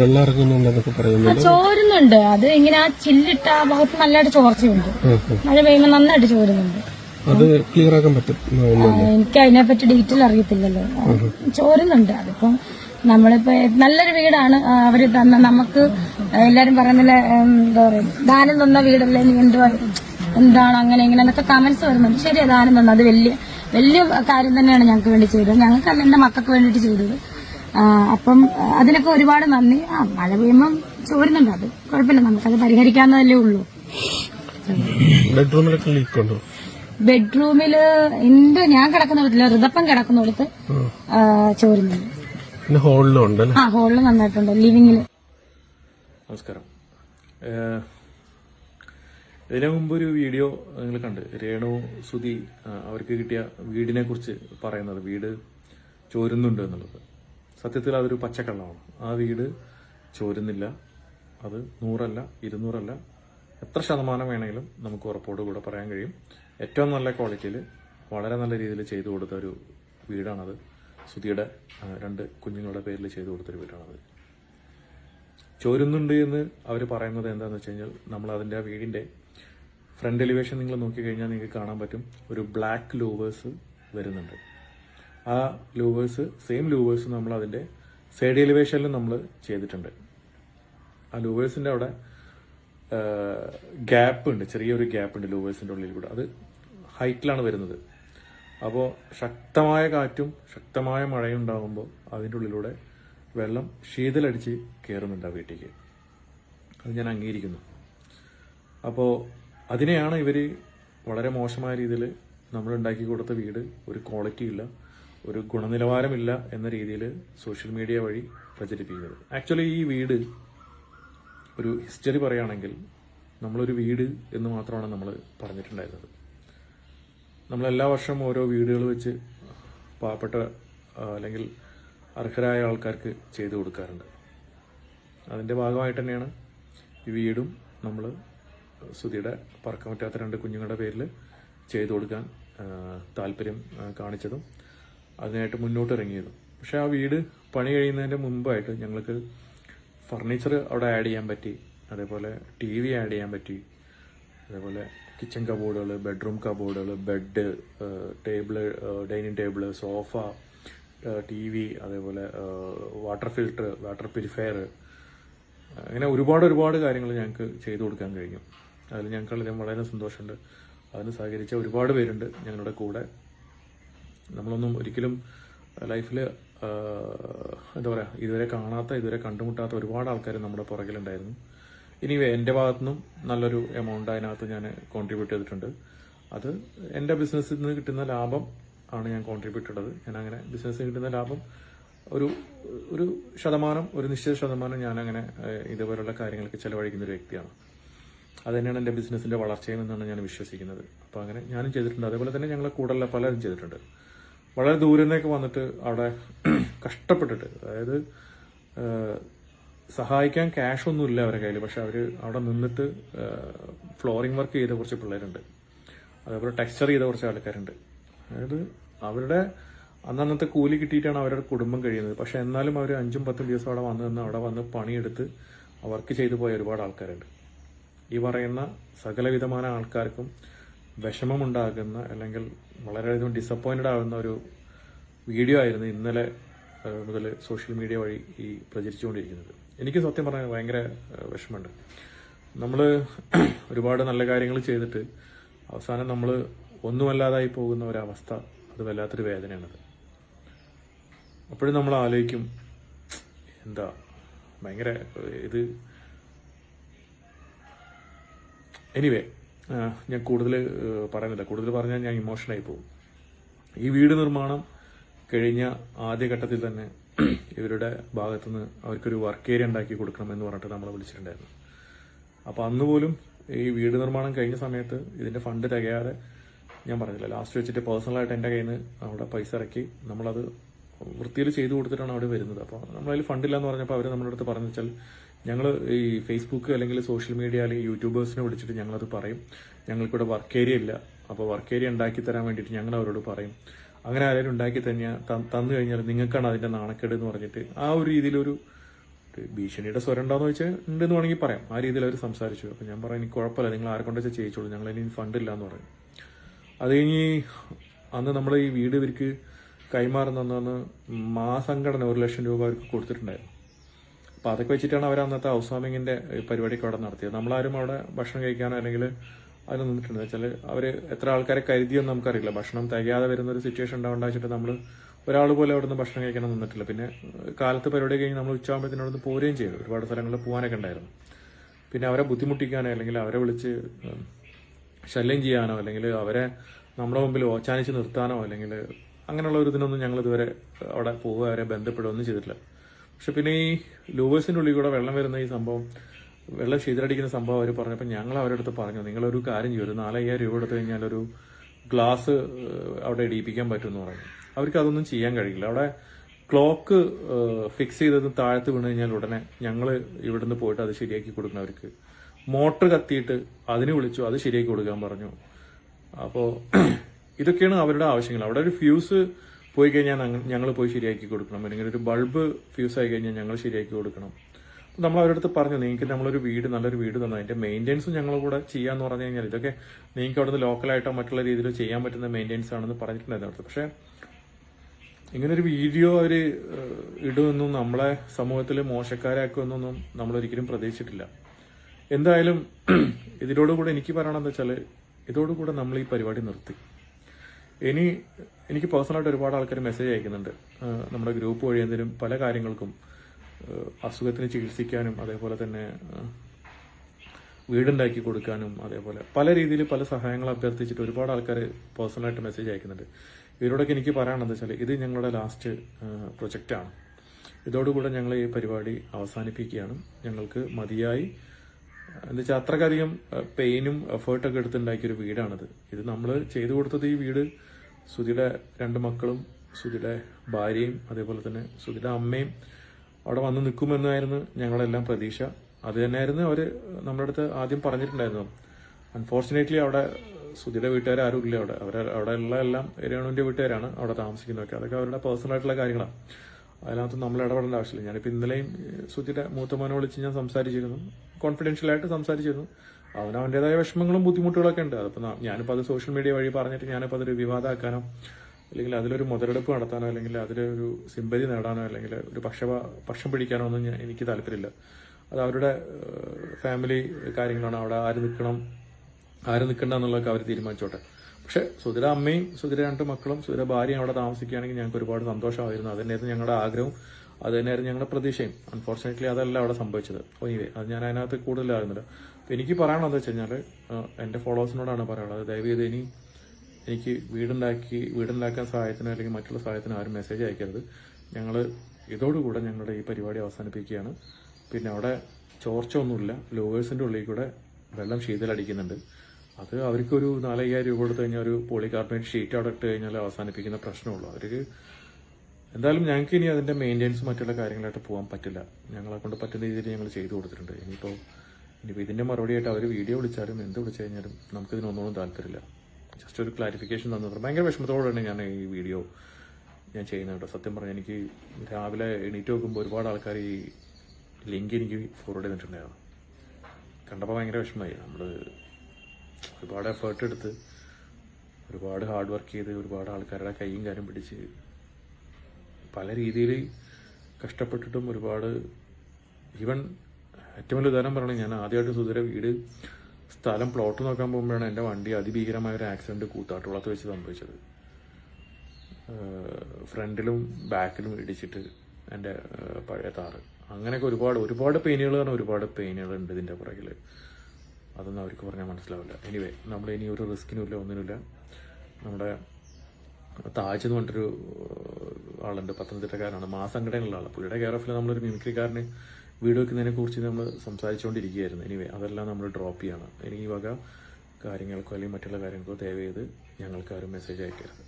വെള്ളം ഇറങ്ങുന്നുണ്ടെന്നൊക്കെ പറയുന്നുണ്ട് ചോരുന്നുണ്ട്. അത് ഇങ്ങനെ ആ ചില്ലിട്ട ആ ഭാഗത്ത് നല്ലതായിട്ട് ചോർച്ചയുണ്ട്. മഴ പെയ്യുമ്പോൾ നന്നായിട്ട് ചോരുന്നുണ്ട്. അത് ക്ലിയർ ആക്കാൻ പറ്റും. എനിക്ക് അതിനെപ്പറ്റി ഡീറ്റെയിൽ അറിയത്തില്ലല്ലോ. ചോരുന്നുണ്ട്. അതിപ്പം നമ്മളിപ്പോ നല്ലൊരു വീടാണ്. അവർ തന്ന നമുക്ക് എല്ലാരും പറയുന്നില്ല എന്താ പറയുക ദാനം തന്ന വീടല്ലേ? നീ എന്തുവാ? എന്താണ് അങ്ങനെ ഇങ്ങനെ എന്നൊക്കെ കമന്റ്സ് വരുന്നുണ്ട്. ശരിയാ ദാനം തന്നു. അത് വലിയ വലിയ കാര്യം തന്നെയാണ് ഞങ്ങൾക്ക് വേണ്ടി ചെയ്തത്. ഞങ്ങൾക്കല്ല എന്റെ മക്കൾക്ക് വേണ്ടിയിട്ട് ചെയ്തത്. അപ്പം അതിനൊക്കെ ഒരുപാട് നന്ദി. ആ മഴ പെയ്യുമ്പം ചോരുന്നുണ്ട് അത്. കുഴപ്പമില്ല നമുക്കത് പരിഹരിക്കാവുന്നതല്ലേ ഉള്ളൂ. ബെഡ്റൂമിലൊക്കെ ലീക്ക് ഉണ്ടോ? ബെഡ്റൂമിൽ എന്റെ ഞാൻ കിടക്കുന്നിടത്തില്ല ഋതപ്പം കിടക്കുന്നിടത്ത് ചോരുന്നുണ്ട്. പിന്നെ ഹോളിലും ഉണ്ട് അല്ലേ? ആ ഹോളിൽ നന്നായിട്ടുണ്ട്. ലിവിങ്ങിൽ. നമസ്കാരം. ഇതിനു മുമ്പ് ഒരു വീഡിയോ നിങ്ങൾ കണ്ട്. രേണു സുധി ആ, അവർക്ക് കിട്ടിയ വീടിനെ കുറിച്ച് പറയുന്നത്. വീട് ചോരുന്നുണ്ട് എന്നുള്ളത്. സത്യത്തിൽ അതൊരു പച്ചക്കള്ളമാണ്. ആ വീട് ചോരുന്നില്ല. അത് നൂറല്ല ഇരുന്നൂറല്ല. എത്ര ശതമാനം വേണമെങ്കിലും നമുക്ക് ഉറപ്പോട് കൂടെ പറയാൻ കഴിയും. ഏറ്റവും നല്ല ക്വാളിറ്റിയിൽ വളരെ നല്ല രീതിയിൽ ചെയ്തു കൊടുത്ത ഒരു വീടാണത്. സുധിയുടെ രണ്ട് കുഞ്ഞുങ്ങളുടെ പേരിൽ ചെയ്തു കൊടുത്തൊരു വീടാണത്. ചോരുന്നുണ്ട് എന്ന് അവർ പറയുന്നത് എന്താണെന്ന് വെച്ച് കഴിഞ്ഞാൽ നമ്മൾ അതിന്റെ ആ വീടിന്റെ ഫ്രണ്ട് എലിവേഷൻ നിങ്ങൾ നോക്കിക്കഴിഞ്ഞാൽ നിങ്ങൾക്ക് കാണാൻ പറ്റും. ഒരു ബ്ലാക്ക് ലൂവേഴ്സ് വരുന്നുണ്ട്. ആ ലൂവേഴ്സ് സെയിം ലൂവേഴ്സ് നമ്മൾ അതിന്റെ സൈഡ് എലിവേഷനിലും നമ്മൾ ചെയ്തിട്ടുണ്ട്. ആ ലൂവേഴ്സിന്റെ അവിടെ ഗ്യാപ്പ് ഉണ്ട് ചെറിയൊരു ഗ്യാപ്പ് ഉണ്ട് ലൂവേഴ്സിന്റെ ഉള്ളിൽ കൂടെ. അത് ഹൈറ്റിലാണ് വരുന്നത്. അപ്പോൾ ശക്തമായ കാറ്റും ശക്തമായ മഴയും ഉണ്ടാകുമ്പോൾ അതിന്റെ ഉള്ളിലൂടെ വെള്ളം ശീതലടിച്ച് കയറുന്നുണ്ട് ആ വീട്ടിലേക്ക്. അത് ഞാൻ അംഗീകരിക്കുന്നു. അപ്പോൾ അതിനെയാണ് ഇവർ വളരെ മോശമായ രീതിയിൽ നമ്മൾ ഉണ്ടാക്കി കൊടുത്ത വീട് ഒരു ക്വാളിറ്റി ഇല്ല. ഒരു ഗുണനിലവാരമില്ല എന്ന രീതിയിൽ സോഷ്യൽ മീഡിയ വഴി പ്രചരിപ്പിക്കുന്നത്. ആക്ച്വലി ഈ വീട് ഒരു ഹിസ്റ്ററി പറയുകയാണെങ്കിൽ നമ്മളൊരു വീട് എന്ന് മാത്രമാണ് നമ്മൾ പറഞ്ഞിട്ടുണ്ടായിരുന്നത്. നമ്മൾ എല്ലാ വർഷവും ഓരോ വീടുകൾ വെച്ച് പാവപ്പെട്ട അല്ലെങ്കിൽ അർഹരായ ആൾക്കാർക്ക് ചെയ്തു കൊടുക്കാറുണ്ട്. അതിന്റെ ഭാഗമായിട്ട് തന്നെയാണ് ഈ വീടും നമ്മൾ സുധിയുടെ പറക്കാൻ പറ്റാത്ത രണ്ട് കുഞ്ഞുങ്ങളുടെ പേരിൽ ചെയ്തു കൊടുക്കാൻ താല്പര്യം കാണിച്ചതും. അതിനായിട്ട് മുന്നോട്ട് ഇറങ്ങിയിരുന്നു പക്ഷെ ആ വീട് പണി കഴിയുന്നതിന്റെ മുമ്പായിട്ട് ഞങ്ങൾക്ക് ഫർണിച്ചർ അവിടെ ആഡ് ചെയ്യാൻ പറ്റി. അതേപോലെ ടി വി ആഡ് ചെയ്യാൻ പറ്റി. അതേപോലെ കിച്ചൺ കബോർഡുകൾ bedroom കബോർഡുകൾ bed table dining table sofa T V അതേപോലെ വാട്ടർ ഫിൽട്ടർ വാട്ടർ പ്യൂരിഫയർ അങ്ങനെ ഒരുപാട് ഒരുപാട് കാര്യങ്ങൾ ഞങ്ങൾക്ക് ചെയ്തു കൊടുക്കാൻ കഴിഞ്ഞു. അതിൽ ഞങ്ങൾക്ക് വളരെ സന്തോഷമുണ്ട്. അതിന് സഹകരിച്ച ഒരുപാട് പേരുണ്ട് ഞങ്ങളുടെ കൂടെ. നമ്മളൊന്നും ഒരിക്കലും ലൈഫിൽ എന്താ പറയുക ഇതുവരെ കാണാത്ത ഇതുവരെ കണ്ടുമുട്ടാത്ത ഒരുപാട് ആൾക്കാർ നമ്മുടെ പുറകിലുണ്ടായിരുന്നു. ഇനി എന്റെ ഭാഗത്തു നിന്നും നല്ലൊരു എമൗണ്ട് അതിനകത്ത് ഞാൻ കോൺട്രിബ്യൂട്ട് ചെയ്തിട്ടുണ്ട്. അത് എന്റെ ബിസിനസ്സിൽ നിന്ന് കിട്ടുന്ന ലാഭം ആണ് ഞാൻ കോൺട്രിബ്യൂട്ട് ചെയ്തത് ഞാൻ അങ്ങനെ ബിസിനസ്സിൽ കിട്ടുന്ന ലാഭം ഒരു ഒരു ശതമാനം ഒരു നിശ്ചിത ശതമാനം ഞാൻ അങ്ങനെ ഇതുപോലുള്ള കാര്യങ്ങൾക്ക് ചിലവഴിക്കുന്ന ഒരു വ്യക്തിയാണ്. അത് തന്നെയാണ് എന്റെ ബിസിനസ്സിന്റെ വളർച്ചയും എന്നാണ് ഞാൻ വിശ്വസിക്കുന്നത്. അപ്പോൾ അങ്ങനെ ഞാനും ചെയ്തിട്ടുണ്ട്. അതേപോലെ തന്നെ ഞങ്ങളെ കൂടുതലുള്ള പലരും ചെയ്തിട്ടുണ്ട്. വളരെ ദൂരെ നിന്നൊക്കെ വന്നിട്ട് അവിടെ കഷ്ടപ്പെട്ടിട്ട് അതായത് സഹായിക്കാൻ ക്യാഷ് ഒന്നും ഇല്ല അവരെ കയ്യിൽ പക്ഷെ അവർ അവിടെ നിന്നിട്ട് ഫ്ലോറിംഗ് വർക്ക് ചെയ്ത കുറച്ച് പിള്ളേരുണ്ട്. അതേപോലെ ടെക്സ്ചർ ചെയ്ത കുറച്ച് ആൾക്കാരുണ്ട്. അതായത് അവരുടെ അന്നന്നത്തെ കൂലി കിട്ടിയിട്ടാണ് അവരുടെ കുടുംബം കഴിയുന്നത്. പക്ഷെ എന്നാലും അവർ അഞ്ചും പത്തും ദിവസം അവിടെ വന്ന് നിന്ന് അവിടെ വന്ന് പണിയെടുത്ത് വർക്ക് ചെയ്തു പോയ ഒരുപാട് ആൾക്കാരുണ്ട്. ഈ പറയുന്ന സകലവിധമായ ആൾക്കാർക്കും വിഷമമുണ്ടാകുന്ന അല്ലെങ്കിൽ വളരെയധികം ഡിസപ്പോയിന്റഡ് ആകുന്ന ഒരു വീഡിയോ ആയിരുന്നു ഇന്നലെ മുതൽ സോഷ്യൽ മീഡിയ വഴി ഈ പ്രചരിച്ചുകൊണ്ടിരിക്കുന്നത്. എനിക്ക് സത്യം പറഞ്ഞാൽ ഭയങ്കര വിഷമമുണ്ട്. നമ്മൾ ഒരുപാട് നല്ല കാര്യങ്ങൾ ചെയ്തിട്ട് അവസാനം നമ്മൾ ഒന്നുമല്ലാതായി പോകുന്ന ഒരവസ്ഥ അത് വല്ലാത്തൊരു വേദനയാണത്. അപ്പോഴും നമ്മൾ ആലോചിക്കും എന്താ ഭയങ്കര ഇത് എനിവേ ഞാൻ കൂടുതൽ പറയുന്നില്ല. കൂടുതൽ പറഞ്ഞാൽ ഞാൻ ഇമോഷണലായി പോകും. ഈ വീട് നിർമ്മാണം കഴിഞ്ഞ ആദ്യഘട്ടത്തിൽ തന്നെ ഇവരുടെ ഭാഗത്തുനിന്ന് അവർക്കൊരു വർക്ക് ഏരിയ ഉണ്ടാക്കി കൊടുക്കണം എന്ന് പറഞ്ഞിട്ട് നമ്മളെ വിളിച്ചിട്ടുണ്ടായിരുന്നു. അപ്പോൾ അന്ന് പോലും ഈ വീട് നിർമ്മാണം കഴിഞ്ഞ സമയത്ത് ഇതിന്റെ ഫണ്ട് തികയാതെ ഞാൻ പറഞ്ഞില്ല. ലാസ്റ്റ് വെച്ചിട്ട് പേഴ്സണലായിട്ട് എന്റെ കയ്യിൽ നിന്ന് അവിടെ പൈസ ഇറക്കി നമ്മളത് വൃത്തിയിൽ ചെയ്തു കൊടുത്തിട്ടാണ് അവിടെ വരുന്നത്. അപ്പോൾ നമ്മളതിൽ ഫണ്ടില്ല എന്ന് പറഞ്ഞപ്പോൾ അവർ നമ്മുടെ അടുത്ത് പറഞ്ഞു വെച്ചാൽ ഞങ്ങൾ ഈ ഫേസ്ബുക്ക് അല്ലെങ്കിൽ സോഷ്യൽ മീഡിയ അല്ലെങ്കിൽ യൂട്യൂബേഴ്സിനെ വിളിച്ചിട്ട് ഞങ്ങളത് പറയും. ഞങ്ങൾക്കിവിടെ വർക്ക് ഏരിയ ഇല്ല. അപ്പോൾ വർക്ക് ഏരിയ ഉണ്ടാക്കി തരാൻ വേണ്ടിയിട്ട് ഞങ്ങൾ അവരോട് പറയും. അങ്ങനെ ആരെങ്കിലും ഉണ്ടാക്കി തന്നെ തന്നു കഴിഞ്ഞാൽ നിങ്ങൾക്കാണ് അതിന്റെ നാണക്കേട് എന്ന് പറഞ്ഞിട്ട് ആ ഒരു രീതിയിലൊരു ഭീഷണിയുടെ സ്വരം ഉണ്ടോയെന്ന് വെച്ചാൽ ഉണ്ടെന്ന് വേണമെങ്കിൽ പറയാം. ആ രീതിയിൽ അവർ സംസാരിച്ചു. അപ്പം ഞാൻ പറയാം എനിക്ക് കുഴപ്പമില്ല. നിങ്ങൾ ആരെ കൊണ്ടുവച്ചാൽ ചെയ്യിച്ചോളൂ. ഞങ്ങൾ ഇനി ഫണ്ടില്ല എന്ന് പറയും. അത് കഴിഞ്ഞ് അന്ന് നമ്മൾ ഈ വീട് ഇവർക്ക് കൈമാറുന്ന മാസംഘടന ഒരു ലക്ഷം രൂപ അവർക്ക് കൊടുത്തിട്ടുണ്ടായിരുന്നു. അപ്പോൾ അതൊക്കെ വെച്ചിട്ടാണ് അവർ അന്നത്തെ ഹൗസ് വാമിങ്ങിന്റെ പരിപാടിയൊക്കെ അവിടെ നടത്തിയത്. നമ്മളാരും അവിടെ ഭക്ഷണം കഴിക്കാനോ അല്ലെങ്കിൽ അതിന് നിന്നിട്ടുണ്ട് വെച്ചാൽ അവർ എത്ര ആൾക്കാരെ കരുതിയെന്ന് നമുക്കറിയില്ല. ഭക്ഷണം തികയാതെ വരുന്ന ഒരു സിറ്റുവേഷൻ ഉണ്ടാവേണ്ട വെച്ചിട്ട് നമ്മൾ ഒരാൾ പോലെ അവിടെ നിന്ന് ഭക്ഷണം കഴിക്കണം നിന്നിട്ടില്ല. പിന്നെ കാലത്ത് പരിപാടി കഴിഞ്ഞ് നമ്മൾ ഉച്ചയാകുമ്പോഴത്തേനും അവിടെ നിന്ന് പോരുകയും ചെയ്തു. ഒരുപാട് സ്ഥലങ്ങളിൽ പോകാനൊക്കെ ഉണ്ടായിരുന്നു. പിന്നെ അവരെ ബുദ്ധിമുട്ടിക്കാനോ അല്ലെങ്കിൽ അവരെ വിളിച്ച് ശല്യം ചെയ്യാനോ അല്ലെങ്കിൽ അവരെ നമ്മുടെ മുമ്പിൽ ഓച്ചാനിച്ച് നിർത്താനോ അല്ലെങ്കിൽ അങ്ങനെയുള്ള ഒരു ഇതിനൊന്നും ഞങ്ങൾ ഇതുവരെ അവിടെ പോവുക അവരെ ബന്ധപ്പെടുകയൊന്നും ചെയ്തിട്ടില്ല. പക്ഷെ പിന്നെ ഈ ലൂവേഴ്സിന്റെ ഉള്ളിൽ കൂടെ വെള്ളം വരുന്ന ഈ സംഭവം വെള്ളം ശീതലടിക്കുന്ന സംഭവം അവർ പറഞ്ഞപ്പോൾ ഞങ്ങൾ അവരുടെ അടുത്ത് പറഞ്ഞു നിങ്ങളൊരു കാര്യം ചെയ്യും ഒരു നാലയ്യായിരം രൂപ എടുത്തു കഴിഞ്ഞാൽ ഒരു ഗ്ലാസ് അവിടെ ഇടിയിപ്പിക്കാൻ പറ്റുമെന്ന് പറഞ്ഞു. അവർക്ക് അതൊന്നും ചെയ്യാൻ കഴിയില്ല. അവിടെ ക്ലോക്ക് ഫിക്സ് ചെയ്തത് താഴത്ത് വീണ് കഴിഞ്ഞാൽ ഉടനെ ഞങ്ങൾ ഇവിടുന്ന് പോയിട്ട് അത് ശരിയാക്കി കൊടുക്കണം അവർക്ക്. മോട്ടർ കത്തിയിട്ട് അതിന് വിളിച്ചു അത് ശരിയാക്കി കൊടുക്കാൻ പറഞ്ഞു. അപ്പോൾ ഇതൊക്കെയാണ് അവരുടെ ആവശ്യങ്ങൾ. അവിടെ ഒരു ഫ്യൂസ് പോയി കഴിഞ്ഞാൽ ഞങ്ങൾ പോയി ശരിയാക്കി കൊടുക്കണം. അല്ലെങ്കിൽ ഒരു ബൾബ് ഫ്യൂസ് ആയി കഴിഞ്ഞാൽ ഞങ്ങൾ ശരിയാക്കി കൊടുക്കണം. നമ്മൾ അവരടുത്ത് പറഞ്ഞു നിങ്ങൾക്ക് നമ്മളൊരു വീട് നല്ലൊരു വീട് തന്നെ? അതിന്റെ മെയിന്റെനൻസും ഞങ്ങൾ കൂടെ ചെയ്യാന്ന് പറഞ്ഞു കഴിഞ്ഞാൽ ഇതൊക്കെ നിങ്ങൾക്ക് അവിടുന്ന് ലോക്കലായിട്ടോ മറ്റുള്ള രീതിയിലോ ചെയ്യാൻ പറ്റുന്ന മെയിന്റെനൻസ് ആണെന്ന് പറഞ്ഞിട്ടുണ്ടായിരുന്നു അടുത്ത്. പക്ഷേ ഇങ്ങനൊരു വീഡിയോ അവർ ഇടുമെന്നും നമ്മളെ സമൂഹത്തിൽ മോശക്കാരാക്കുമെന്നൊന്നും നമ്മൾ ഒരിക്കലും പ്രതീക്ഷിച്ചിട്ടില്ല. എന്തായാലും ഇതിനോടുകൂടെ എനിക്ക് പറയണമെന്ന് വെച്ചാൽ ഇതോടുകൂടെ നമ്മൾ ഈ പരിപാടി നിർത്തി. ഇനി എനിക്ക് പേഴ്സണലായിട്ട് ഒരുപാട് ആൾക്കാർ മെസ്സേജ് അയക്കുന്നുണ്ട്. നമ്മുടെ ഗ്രൂപ്പ് വഴി എന്തെങ്കിലും പല കാര്യങ്ങൾക്കും അസുഖത്തിന് ചികിത്സിക്കാനും അതേപോലെ തന്നെ വീടുണ്ടാക്കി കൊടുക്കാനും അതേപോലെ പല രീതിയിൽ പല സഹായങ്ങൾ അഭ്യർത്ഥിച്ചിട്ട് ഒരുപാട് ആൾക്കാർ പേഴ്സണലായിട്ട് മെസ്സേജ് അയക്കുന്നുണ്ട്. ഇവരോടൊക്കെ എനിക്ക് പറയാനുള്ളത് വെച്ചാൽ ഇത് ഞങ്ങളുടെ ലാസ്റ്റ് പ്രൊജക്റ്റാണ് ഇതോടുകൂടെ ഞങ്ങൾ ഈ പരിപാടി അവസാനിപ്പിക്കുകയാണ്. ഞങ്ങൾക്ക് മതിയായി. എന്താ വെച്ചാൽ അത്രക്കധികം പെയിനും എഫേർട്ടൊക്കെ എടുത്തുണ്ടാക്കിയൊരു വീടാണിത്. ഇത് നമ്മൾ ചെയ്തു കൊടുത്തത് ഈ വീട് സുധിയുടെ രണ്ട് മക്കളും സുധിയുടെ ഭാര്യയും അതേപോലെ തന്നെ സുധിയുടെ അമ്മയും അവിടെ വന്ന് നിൽക്കുമെന്നായിരുന്നു ഞങ്ങളെല്ലാം പ്രതീക്ഷ. അത് തന്നെയായിരുന്നു അവർ നമ്മുടെ അടുത്ത് ആദ്യം പറഞ്ഞിട്ടുണ്ടായിരുന്നു അൺഫോർച്ചുനേറ്റ്ലി അവിടെ സുധിയുടെ വീട്ടുകാർ ആരും ഇല്ല അവിടെ. അവർ അവിടെ ഉള്ള എല്ലാം രേണുവിന്റെ വീട്ടുകാരാണ് അവിടെ താമസിക്കുന്നതൊക്കെ. അതൊക്കെ അവരുടെ പേഴ്സണൽ ആയിട്ടുള്ള കാര്യങ്ങളാണ്. അതിനകത്ത് നമ്മൾ ഇടപെടേണ്ട ആവശ്യമില്ല. ഞാനിപ്പോൾ ഇന്നലെയും സുധിയുടെ മൂത്തമോനെ വിളിച്ച് ഞാൻ സംസാരിച്ചിരുന്നു. കോൺഫിഡൻഷ്യലായിട്ട് സംസാരിച്ചിരുന്നു. അവന് അവന്റെതായ വിഷമങ്ങളും ബുദ്ധിമുട്ടുകളൊക്കെ ഉണ്ട്. അതിപ്പോൾ ഞാനിപ്പോൾ അത് സോഷ്യൽ മീഡിയ വഴി പറഞ്ഞിട്ട് ഞാനിപ്പോൾ അതൊരു വിവാദമാക്കാനോ അല്ലെങ്കിൽ അതിലൊരു മുതലെടുപ്പ് നടത്താനോ അല്ലെങ്കിൽ അതിലൊരു സിമ്പതി നേടാനോ അല്ലെങ്കിൽ ഒരു പക്ഷ പക്ഷം പിടിക്കാനോ ഒന്നും ഞാൻ- എനിക്ക് താല്പര്യമില്ല. അത് അവരുടെ ഫാമിലി കാര്യങ്ങളാണ്. അവിടെ ആര് നിൽക്കണം ആര് നിൽക്കണ്ട എന്നുള്ളതൊക്കെ അവർ തീരുമാനിച്ചോട്ടെ. പക്ഷെ സുധിര അമ്മയും സുധിര രണ്ട് മക്കളും സുധിര ഭാര്യയും അവിടെ താമസിക്കുകയാണെങ്കിൽ ഞങ്ങൾക്ക് ഒരുപാട് സന്തോഷമായിരുന്നു. അത് തന്നെയായിരുന്നു ഞങ്ങളുടെ ആഗ്രഹവും. അത് തന്നെയായിരുന്നു ഞങ്ങളുടെ പ്രതീക്ഷയും. അൺഫോർച്ചുനേറ്റ്ലി അതല്ല അവിടെ സംഭവിച്ചത്. ഒനിവേ അത് ഞാൻ അതിനകത്ത് കൂടുതലാകുന്നില്ല അപ്പൊ എനിക്ക് പറയാനുള്ളത് വെച്ച് കഴിഞ്ഞാൽ എന്റെ ഫോളോവേഴ്സിനോടാണ് പറയാനുള്ളത്. ദയവ് ചെയ്ത് ഇനി എനിക്ക് വീടുണ്ടാക്കി വീടുണ്ടാക്കാൻ സഹായത്തിനോ അല്ലെങ്കിൽ മറ്റുള്ള സഹായത്തിനോ ആരും മെസ്സേജ് അയക്കരുത്. ഞങ്ങൾ ഇതോടുകൂടെ ഞങ്ങളുടെ ഈ പരിപാടി അവസാനിപ്പിക്കുകയാണ്. പിന്നെ അവിടെ ചോർച്ച ഒന്നുമില്ല ലോവേഴ്സിന്റെ ഉള്ളിൽ കൂടെ വെള്ളം ശീതലടിക്കുന്നുണ്ട്. അത് അവർക്കൊരു നാലയ്യായിരം രൂപ കൊടുത്തു കഴിഞ്ഞാൽ ഒരു പോളികാർബണേറ്റ് ഷീറ്റ് അവിടെ ഇട്ട് കഴിഞ്ഞാൽ അവസാനിപ്പിക്കുന്ന പ്രശ്നമുള്ളൂ. അവർക്ക് എന്തായാലും ഞങ്ങൾക്ക് ഇനി അതിന്റെ മെയിന്റെനൻസ് മറ്റുള്ള കാര്യങ്ങളായിട്ട് പോകാൻ പറ്റില്ല. ഞങ്ങളെ കൊണ്ട് പറ്റുന്ന രീതിയിൽ ഞങ്ങൾ ചെയ്തു കൊടുത്തിട്ടുണ്ട്. ഇനിയിപ്പോൾ ഇനിയിപ്പോൾ ഇതിന്റെ മറുപടിയായിട്ട് അവർ വീഡിയോ വിളിച്ചാലും എന്ത് വിളിച്ചു കഴിഞ്ഞാലും നമുക്കിതിനൊന്നും താല്പര്യമില്ല. ജസ്റ്റ് ഒരു ക്ലാരിഫിക്കേഷൻ തന്നത് ഭയങ്കര വിഷമത്തോടെയാണ് ഞാൻ ഈ വീഡിയോ ഞാൻ ചെയ്യുന്നത് കേട്ടോ. സത്യം പറഞ്ഞാൽ എനിക്ക് രാവിലെ എണീറ്റ് നോക്കുമ്പോൾ ഒരുപാട് ആൾക്കാർ ഈ ലിങ്ക് എനിക്ക് ഫോർവേഡ് ചെയ്തിട്ടുണ്ടായിരുന്നു. കണ്ടപ്പോൾ ഭയങ്കര വിഷമമായി. നമ്മൾ ഒരുപാട് എഫേർട്ട് എടുത്ത് ഒരുപാട് ഹാർഡ് വർക്ക് ചെയ്ത് ഒരുപാട് ആൾക്കാരുടെ കൈയും കാര്യം പിടിച്ച് പല രീതിയിൽ കഷ്ടപ്പെട്ടിട്ടും ഒരുപാട് ഈവൻ ഏറ്റവും വലിയ ഉദാഹരണം പറയണേ ഞാൻ ആദ്യമായിട്ട് സുധീര വീട് സ്ഥലം പ്ലോട്ട് നോക്കാൻ പോകുമ്പോഴാണ് എന്റെ വണ്ടി അതിഭീകരമായ ഒരു ആക്സിഡന്റ് കൂത്താട്ടുകുളത്ത് വെച്ച് സംഭവിച്ചത്. ഫ്രണ്ടിലും ബാക്കിലും ഇടിച്ചിട്ട് എന്റെ പഴയ താറ് അങ്ങനെയൊക്കെ ഒരുപാട് ഒരുപാട് പെയിനുകൾ പറഞ്ഞാൽ ഒരുപാട് പെയിനുകൾ ഉണ്ട് ഇതിന്റെ പുറകിൽ അതൊന്നും അവർക്ക് പറഞ്ഞാൽ മനസ്സിലാവില്ല. എനിവേ നമ്മൾ ഇനി ഒരു റിസ്കിനുമില്ല ഒന്നിനുമില്ല. നമ്മുടെ താജ് എന്ന് പറഞ്ഞിട്ടൊരു ആളുണ്ട് പത്തനംതിട്ടക്കാരനാണ്. മാസംഘടനയുള്ള ആൾ പുള്ളിയുടെ കെയർ ഓഫിൽ നമ്മളൊരു മിമിക്രിക്കാരന് വീട് വെക്കുന്നതിനെ കുറിച്ച് നമ്മൾ സംസാരിച്ചുകൊണ്ടിരിക്കുകയായിരുന്നു. എനിവേ അതെല്ലാം നമ്മൾ ഡ്രോപ്പ് ചെയ്യണം. ഈ വക കാര്യങ്ങൾക്കോ അല്ലെങ്കിൽ മറ്റുള്ള കാര്യങ്ങൾക്കോ ദയവ് ചെയ്ത് ഞങ്ങൾക്ക് ആരും മെസ്സേജ് അയക്കരുത്.